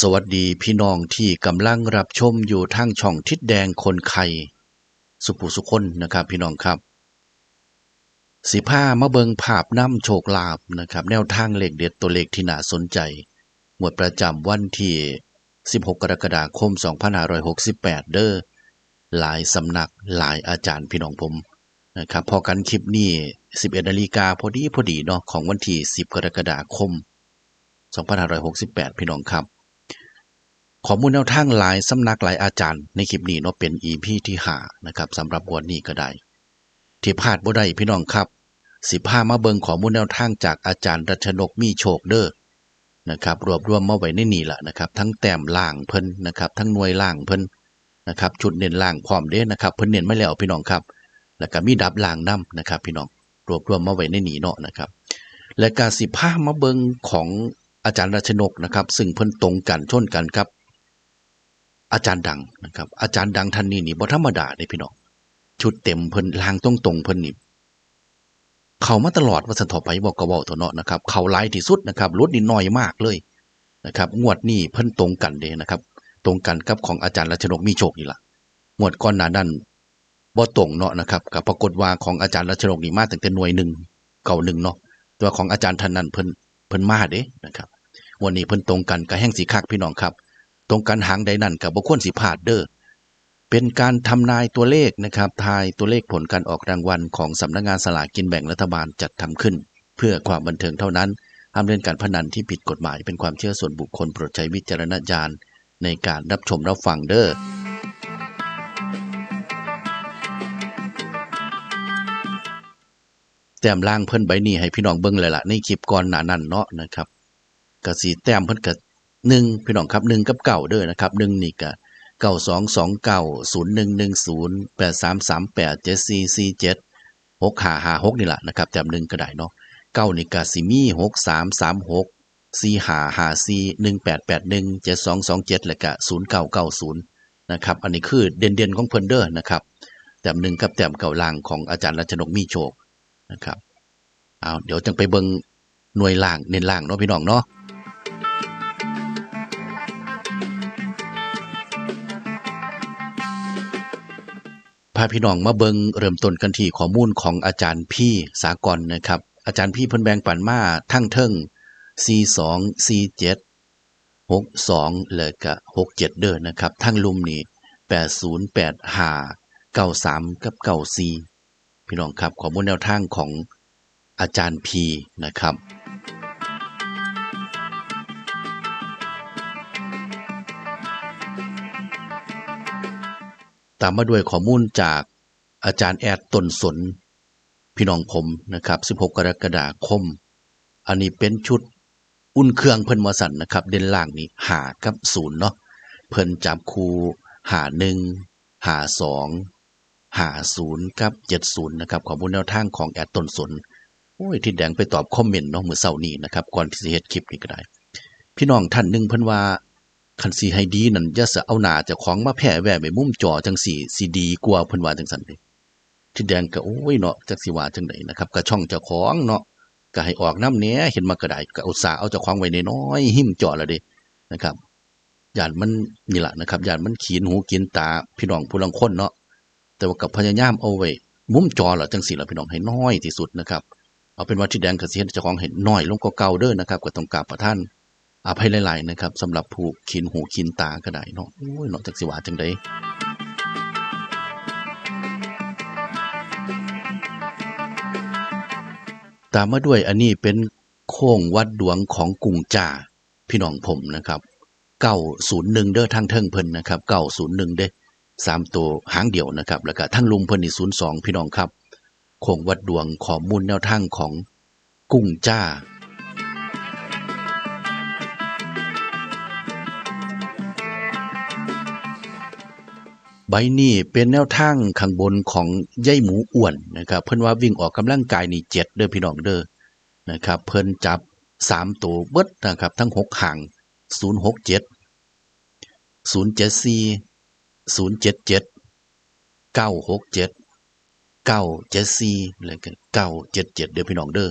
สวัสดีพี่น้องที่กำลังรับชมอยู่ทางช่องทิศแดงคนไข่สุปุสุคนนะครับพี่น้องครับ สิผ้ามาเบิงภาพน้ำโชคลาภนะครับ แนวทางเลขเด็ดตัวเลขที่น่าสนใจ หมวดประจำวันที่ 16 กรกฎาคม 2568 เด้อหลายสำนักหลายอาจารย์พี่น้องผมนะครับพอกันคลิปนี้ 11นาฬิกาพอดีพอดีเนาะของวันที่ 10 กรกฎาคม 2568 พี่น้องครับ ข้อมูลแนวทางหลายสำนักหลายอาจารย์ในคลิปนี้เนาะเป็น EP ที่หานะครับสำหรับวันนี้ก็ได้ ที่พลาดบ่ได้พี่น้องครับ สิพามาเบิงข้อมูลแนวทางจากอาจารย์รัชนกมีโชคเด้อนะครับรวบรวมมาไว้ในนี่แหละนะครับ ทั้งแต้มล่างเพิ่นนะครับ ทั้งหน่วยล่างเพิ่นนะครับชุดเน้นล่างพร้อมเด้นะครับเพิ่นเน้นมาแล้วพี่น้องครับ แล้วก็มีดับล่างนํนะครับ พี่น้องรวบรวมมาไว้ในนี่เนาะนะครับ และการสิพามาเบิงของอาจารย์รัชนกนะครับ ซึ่งเพิ่นตรงกันชนกันครับ อาจารย์ดังนะครับ อาจารย์ดังท่านนี้นี่บ่ธรรมดาเด้พี่น้องชุดเต็มเพิ่นลางตรงตรงเพิ่นนี่เขามาตลอดว่าสันทอไปบอกก็เว้าเถอะเนาะนะครับ เขาหลายที่สุดนะครับลดนี่น้อยมากเลยนะครับ งวดนี้เพิ่นตรงกันเด้นะครับ ตรงกันกับของอาจารย์รัชนกมีโชคนี่ล่ะงวดก่อนหนานั้นบ่ตรงเนาะนะครับก็ปรากฏว่าของอาจารย์รัชนกนี่มาตั้งแต่หน่วยหนึ่งเก่าหนึ่งเนาะตัวของอาจารย์ท่านนั้นเพิ่นเพิ่นมาเด้นะครับ วันนี้เพิ่นตรงกันก็แห่งสีคักพี่น้องครับ ตรงกันหางใดนั่นกับบ่ควรสิพลาดเด้อเป็นการทำนายตัวเลขนะครับ ทายตัวเลขผลการออกรางวัลของสำนักงานสลากกินแบ่งรัฐบาลจัดทำขึ้น เพื่อความบันเทิงเท่านั้นห้ามเล่นการพนันที่ผิดกฎหมายเป็นความเชื่อส่วนบุคคลโปรดใช้วิจารณญาณในการรับชมรับฟังเด้อแต้มล่างเพิ่นใบนี้ให้พี่น้องเบิ่งเลยล่ะในคลิปก่อนหน้านั้นเนาะนะครับก็สีแต้มเพิ่นก็ หนึ่งพี่น้องครับหนึ่งกับเก่าเด้อนะครับหนึ่งนี่ก็เก้าสองสองเก้าศูนย์หนึ่งหนึ่งศูนย์แปดสามสามแปดเจ็ดสี่สี่เจ็ดหกหาหาหกนี่แหละนะครับแต้มหนึ่งก็ได้เนาะเก้านี่ก็สิมีหกสามสามหกสี่หาหาสี่หนึ่งแปดแปดหนึ่งเจ็ดสองสองเจ็ดแล้วก็ศูนย์เก้าเก้าศูนย์นะครับอันนี้คือเด่นเด่นของเพิ่นเด้อนะครับแต้มหนึ่งกับแต้มเก่าล่างของอาจารย์รัชนกมีโชคนะครับเอาเดี๋ยวจังไปเบิงหน่วยล่างเน้นล่างเนาะพี่น้องเนาะ พาพี่น้องมาเบิงเริ่มต้นกันที่ข้อมูลของอาจารย์พี่สากลนะครับ อาจารย์พี่เพิ่นแบ่งปันมาทั้งเทิง C2 C7 62แล้วก็67 เด้อนะครับ ทั้งลุมนี่80 85 93 กับ 94 พี่น้องครับข้อมูลแนวทางของอาจารย์พีนะครับ ตามมาด้วยข้อมูลจากอาจารย์แอดตนสน พี่น้องผมนะครับ 16 กรกฎาคม อันนี้เป็นชุดอุ่นเครื่องเพิ่นมาสั่นนะครับ เด่นล่างนี้หากับศูนย์เนาะเพิ่นจับคูหาหนึ่งหาสองหาศูนย์กับเจ็ดศูนย์นะครับข้อมูลแนวทางของแอดตนสนโอ้ยที่แดงไปตอบคอมเมนต์เนาะมื้อเช้านี้นะครับก่อนที่สิเฮ็ดคลิปนี้ก็ได้ พี่น้องท่านหนึ่งเพิ่นว่า คันสิให้ดีนั่นอย่าสะเอาหนาจ้าของมาแผ่แหวไว้มุมจอจังสีสิดีกว่าเพิ่นว่าจังซั่นเด้ที่แดงก็โอ้ยเนาะจักสิว่าจังไดนะครับก็ช่องเจ้าของเนาะก็ให้ออกน้ำเนี้ยเห็นมาก็ได้ก็อุตส่าห์เอาเจ้าของไว้น้อยหิ้มจอแล้วเด้นะครับญาติมันนี่แหละนะครับญาติมันขีนหูกินตาพี่น้องผู้ลังคนเนาะแต่ว่ากับพยายามเอาไว้มุมจอแล้วจังสี่ล่ะพี่น้องให้น้อยที่สุดนะครับ เอาเป็นว่าที่แดงกระเสียเจ้าของเห็นน้อยลงกว่าเก่าเด้อนะครับก็ต้องกราบประท่าน อภัยหลาย ๆ นะครับสำหรับผู้ขินหูขินตาก็ได้เนาะโอ้ยเนาะจักสิว่าจังไดตามมาด้วยอันนี้เป็นโค้งวัดดวงของกุงจ่าพี่น้องผมนะครับ901เด้อทางเทิงเพิ่นนะครับ901เด้สามตัวหางเดียวนะครับ แล้วก็ทั้งลุงเพิ่นนี่02พี่น้องครับโค้งวัดดวงข้อมูลแนวทางของกุ้งจ้า บนี้เป็นแนวทางข้างบนของยายหมูอ้วนนะครับ เพิ่นว่าวิ่งออกกำลังกายนี่เจ็ดเด้อพี่น้องเด้อนะครับ เพิ่นจับสามตัวเบิดนะครับ ทั้งหกห่างศูนย์หกเจ็ดศูนย์เจ็ดสี่ศูนย์เจ็ดเจ็ดเก้าหกเจ็ดเก้าเจ็ดสี่แล้วก็เก้าเจ็ดเจ็ดเด้อพี่น้องเด้อ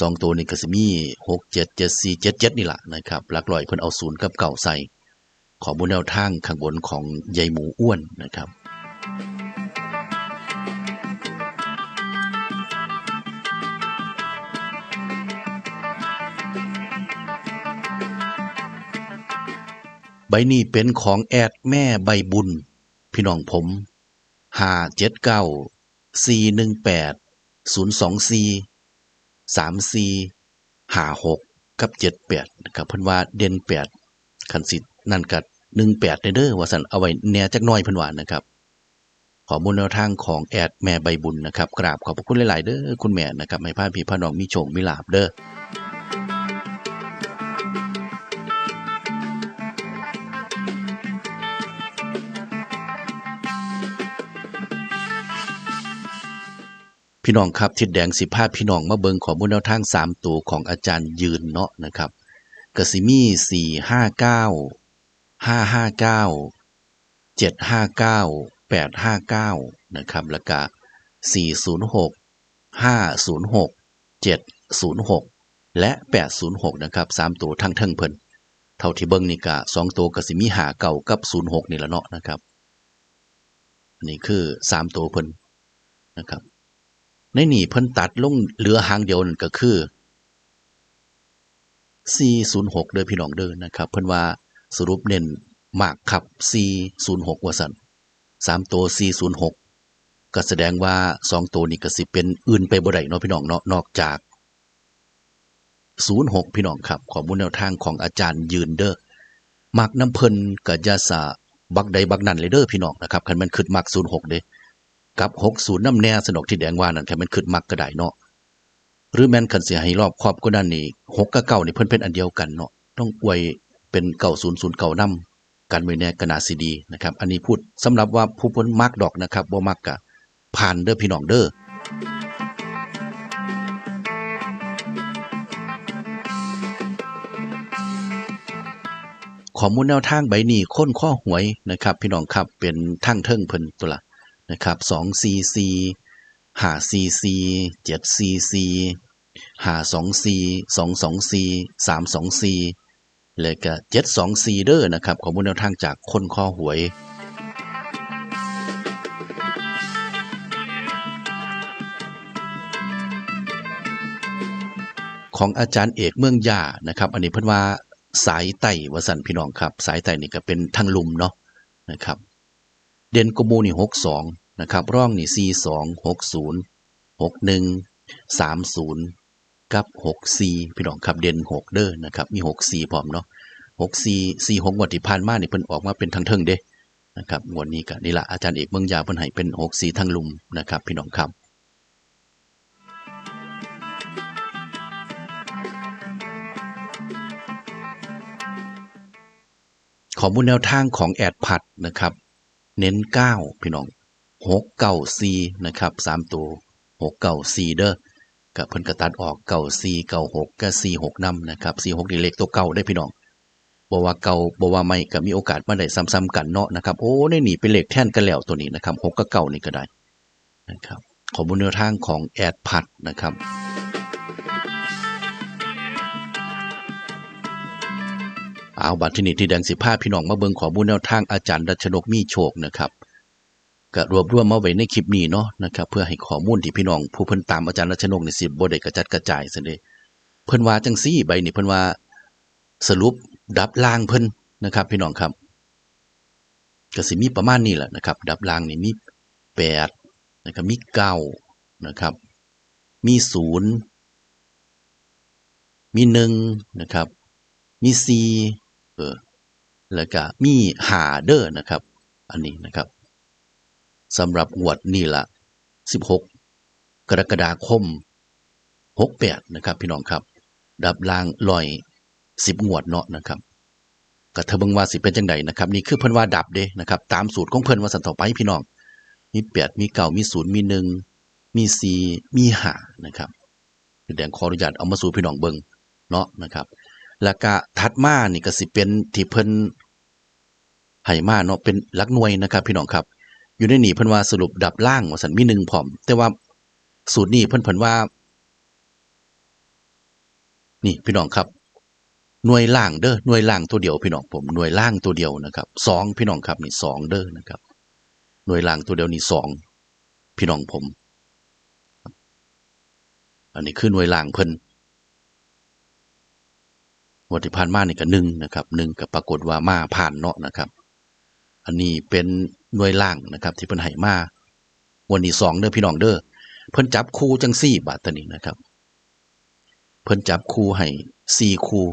สองตัวนี่ก็สิมีหกเจ็ดเจ็ดสี่เจ็ดเจ็ดนี่แหละนะครับหลักร้อยเพิ่นเอาศูนย์กับเก่าใส่ ขอบุญแนวทางข้างบนของยายหมูอ้วนนะครับใบนี้เป็นของแอดแม่ใบบุญ พี่น้องผมห้าเจ็ดเก้าสี่หนึ่งแปดศูนย์สองสี่สามสี่ห้าหกกับเจ็ดแปดนะครับเพิ่นว่าเด่นแปดคันสิทนั่นกัด หนึ่งแปดเด้อว่าสันเอาไว้แหน่จักน้อยเพิ่นว่านะครับขอมูลแนวทางของแอดแม่ใบบุญนะครับกราบขอบพระคุณหลาย ๆ เด้อคุณแม่นะครับให้พาพี่พ่อน้องมีโชคมีลาบเด้อพี่น้องครับทิดแดงสิภาพพี่น้องมาเบิงขอมูลแนวทางสามตัวของอาจารย์ยืนเนาะนะครับกสิมีสี่ห้าเก้า ห้าห้าเก้าเจ็ดห้าเก้าแปดห้าเก้านะครับแล้วก็สี่ศูนย์หกห้าศูนย์หกเจ็ดศูนย์หกและแปดศูนย์หกนะครับสามตัวทั้งเทิงเพิ่นเท่าที่เบิ้งนี่กะสองตัวกสิมีหาเก่ากับศูนย์หกนี่ละเนาะนะครับนนี้คือสามตัวเพิ่นนะครับ ในนี่เพิ่นตัดลงเหลือหางเดียวนั่นก็คือ406 เด้อพี่น้องเด้อนะครับ เพิ่นว่า สรุปเน้นมากครับ 406 ว่าซั่น3ตัว 406 ก็แสดงว่า2ตัวนี้ก็สิเป็นอื่นไปบ่ได้เนาะพี่น้องเนาะนอกจาก 06 พี่น้องครับข้อมูลแนวทางของอาจารย์ยืนเด้อมักน้ำเพิ่นก็อย่าสะบักใดบักนั่นเลยเด้อพี่น้องนะครับคันมันขึ้นมัก 06 เด้กับ 60น้ำแน่สนกที่แดงว่านั่นแค่มันขึ้นมักก็ได้เนาะหรือแม่นคันเสิให้รอบครอบก็นั่นนี่6กับ9นี่เพิ่นเป็นอันเดียวกันเนาะต้องอวย เป็น9009นำกันไว้แน่กนาสิดีนะครับ อันนี้พูดสำหรับว่าผู้พิ่นมักดอกนะครับบ่มักก็ผ่านเด้อพี่น้องเด้อข้อมูลแนวทางใบนี้ค้นข้อหวยนะครับ พี่น้องครับเป็นทางเทิงเพิ่นตัวละนะครับสองซีซีหาซีซีเจ็ดซีซีห เลยก็เจ็ดสองซีเด้อนะครับข้อมูลแนวทางจากคนข้อหวยของอาจารย์เอกเมืองยานะครับ อันนี้เพิ่นว่าสายไต่วสันพี่น้องครับ สายไต่นี่ก็เป็นทางลุมเนาะนะครับ เด่นกมูนี่หกสองนะครับ ร่องนี่สี่สองหกศูนย์หกหนึ่งสามศูนย์ กับหกซีพี่น้องครับเด่นหกเด้อนะครับมีหกซีพร้อมเนาะหกสี่สี่หกงวดที่ผ่านมาเนี่เพิ่นออกมาเป็นทางเทิงเด้นะครับงวดนี้ก็นี่ละอาจารย์เอกเมืองยาเพิ่นให้เป็นหกสี่ทางลุมนะครับ พี่น้องครับข้อมูลแนวทางของแอดพัดนะครับ เน้นเก้าพี่น้องหกเก้าซีนะครับสามตัวหกเก้าซีเด้อ กับเพิ่นกระตัดออกเก้าซีเก้าหกกับซีหกนำนะครับซีหกนี่เลขตัวเก่าได้พี่น้องบ่ว่าเก่าบ่ว่าไม่ก็มีโอกาสมาได้ซ้ำๆกันเนาะนะครับโอ้ได้หนีเป็นเลขแท่นกันแล้วตัวนี้นะครับหกกับเก้านี่ก็ได้นะครับขอมูลแนวทางของแอดพัดนะครับเอาบัตรที่นี่ที่แดงสิบห้าพี่น้องมาเบิงขอบุญแนวทางอาจารย์รัชนกมีโชคนะครับ ก็รวบรวมมาไว้ในคลิปนี้เนาะนะครับเพื่อให้ข้อมูลที่พี่น้อง ผู้เพิ่นตามอาจารย์รัชนกนี่สิบ่ได้กระจัดกระจายซะเด้เพิ่นว่าจังซี่ใบนี่เพิ่นว่าสรุปดับล่างเพิ่นนะครับ พี่น้องครับก็สิมีประมาณนี้แหละนะครับ ดับล่างนี่มีแปดนะครับมีเก้านะครับ มีศูนย์มีหนึ่งนะครับ มีซีเออแล้วก็มีหาเดอร์นะครับ อันนี้นะครับ สำหรับงวดนี่ละ16กรกฎาคม68นะครับ พี่น้องครับ ดับลางลอย10งวดเนาะนะครับก็เธอเบิ่งว่าสิเป็นจังไดนะครับ นี่คือเพิ่นว่าดับเด้นะครับ ตามสูตรของเพิ่นว่าสันต่อไปพี่น้อง มี8มี9มี0มี1มี4มี5นะครับแดงขออนุญาตเอามาสู่พี่น้องเบิ่งเนาะนะครับ แล้วก็ถัดมานี่ก็สิเป็นที่เพิ่นให้มาเนาะเป็นลักหน่วยนะครับ พี่น้องครับ อยู่ในหนีเพิ่นว่าสรุปดับล่างว่าสันมีหนึ่งพร้อม แต่ว่าสูตรนี้เพิ่นเพิ่นว่า นี่พี่น้องครับ หน่วยล่างเด้อหน่วยล่างตัวเดียวพี่น้องผมหน่วยล่างตัวเดียวนะครับสองพี่น้องครับนี่สองเด้อนะครับ หน่วยล่างตัวเดียวนี่สองพี่น้องผม อันนี้คือหน่วยล่างเพิ่นวดที่ผ่านมานี่ก็หนึ่งนะครับหนึ่งก็ปรากฏว่ามาผ่านเนาะนะครับ อันนี้เป็น หน่วยล่างนะครับที่เพิ่นให้มาวันนี้สองเด้อพี่น้องเด้อเพิ่นจับคู่จังสี่บาทตันี้นะครับ เพิ่นจับคู่ให้สี่คู่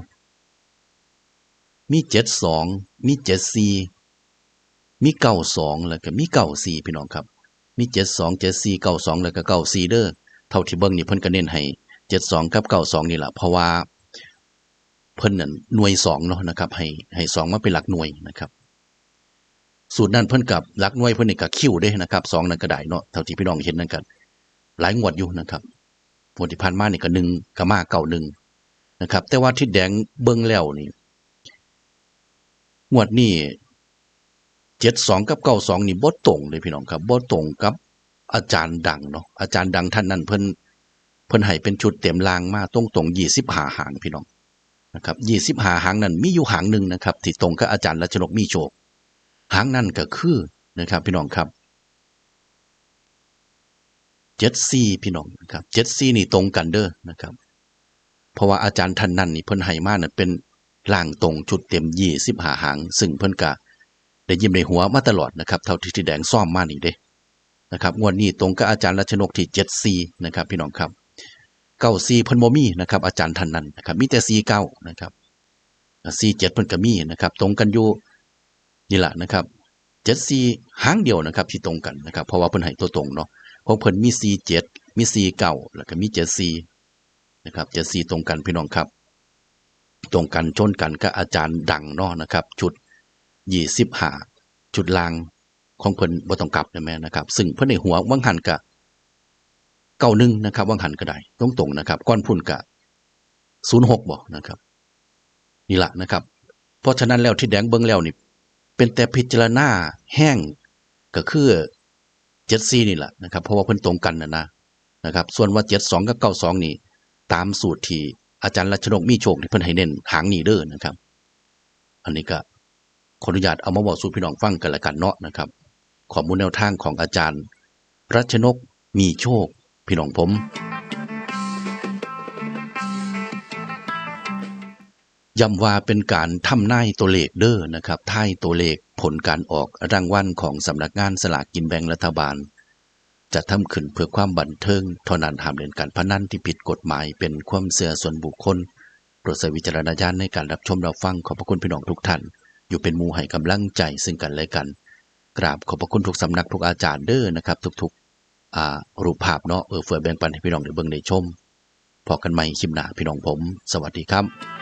มีเจ็ดสองมีเจ็ดสี่มีเก้าสองแล้วก็มีเก้าสี่พี่น้องครับ มีเจ็ดสองเจ็ดสี่เก้าสองแล้วก็เก้าสี่เด้อเท่าที่เบิ่งนี่เพิ่นก็เน้นให้เจ็ดสองกับเก้าสองนี่แหละเพราะว่าเพิ่นนั่นหน่วยสองเนาะนะครับ ให้ให้สองมาเป็นหลักหน่วยนะครับ สูตรนั้นเพิ่นกับลักหน่วยเพิ่นนี่ก็คิวเด้นะครับสองนั่นก็ได้เนาะเท่าที่พี่น้องเห็นนั่นกัน หลายงวดอยู่นะครับงวดที่ผ่านมานี่ก็หนึ่งกมาเก่าหนึ่งนะครับ แต่ว่าที่แดงเบิ่งแล้วนี่งวดนี้เจ็ดสองกับเก้าสองนี่บ่ตรงเลยพี่น้องครับบ่ตรงกับอาจารย์ดังเนาะอาจารย์ดังท่านนั้นเพิ่นเพิ่นให้เป็นชุดเต็มรางมาตรงตรงยี่สิบหาหางพี่น้องนะครับยี่สิบหาหางนั้นมีอยู่หางหนึ่งนะครับที่ตรงกับอาจารย์รัชนกมีโชค หางนั้นก็คือนะครับพี่น้องครับเจ็ดซีพี่น้องนะครับเจ็ดซีนี่ตรงกันเด้อนะครับ เพราะว่าอาจารย์ท่านนั้นนี่เพิ่นให้มาเนี่ยเป็นล่างตรงชุดเต็มยี่สิบหาหาง ซึ่งเพิ่นกะได้ยิ้มในหัวมาตลอดนะครับเท่าที่ที่แดงซ่อมมานี่เด้นะครับงวดนี้ตรงกับอาจารย์รัชนกที่เจ็ดซีนะครับ พี่น้องครับเก้าซีเพิ่นบ่มีนะครับอาจารย์ท่านนั้นนะครับมีแต่ซีเก้านะครับซีเจ็ดเพิ่นก็มีนะครับ ตรงกันอยู่ นี่แหละนะครับเจ็ดซีหางเดียวนะครับ ที่ตรงกันนะครับ เพราะว่าเพิ่นให้ตัวตรงเนาะของเพิ่นมีซีเจ็ดมีซีเก้าแล้วก็มีเจ็ดซีนะครับเจ็ดซีตรงกันพี่น้องครับ ตรงกันชนกันกับอาจารย์ดังเนาะนะครับ ชุดยี่สิบห้าชุดลางของเพิ่นบ่ต้องกลับนะแม่นะครับ ซึ่งเพิ่นในหัววังหันกะเก้าหนึ่งนะครับว่างหันก็ได้ตรงตรงนะครับ ก้อนพุ่นกะศูนย์หกบอกนะครับนี่แหละนะครับ เพราะฉะนั้นแล้วที่แดงเบิ้งแล้วนี่ เป็นแต่พิจารณาแห้งก็คือเจ็ดซีนี่แหละนะครับ เพราะว่าเพิ่นตรงกันนะนะนะครับ ส่วนว่าเจ็ดสองกับเก้าสองนี่ ตามสูตรที่อาจารย์รัชนกมีโชคที่เพิ่นให้เน้นหางนี่เด้อนะครับ อันนี้ก็ขออนุญาตเอามาบอกสู่พี่น้องฟังกันละกันเนาะนะครับข้อมูลแนวทางของอาจารย์ รัชนกมีโชค พี่น้องผม ย้ำว่าเป็นการทำนายตัวเลขเด้อนะครับทายตัวเลขผลการออกรางวัลของสำนักงานสลากกินแบ่งรัฐบาล จะทำขึ้นเพื่อความบันเทิงเท่านั้นห้ามเล่นการพนันที่ผิดกฎหมายเป็นความเสื่อส่วนบุคคลโปรดใช้วิจารณญาณในการรับชมรับฟังขอบพระคุณพี่น้องทุกท่าน อยู่เป็นมูให้กำลังใจซึ่งกันและกัน กราบขอบพระคุณทุกสำนักทุกอาจารย์เด้อนะครับ ทุกๆรูปภาพเนาะเออเฟื่อแบ่งปันให้พี่น้องได้เบิ่งได้ชมพอกันใหม่คลิปหน้าพี่น้องผม สวัสดีครับ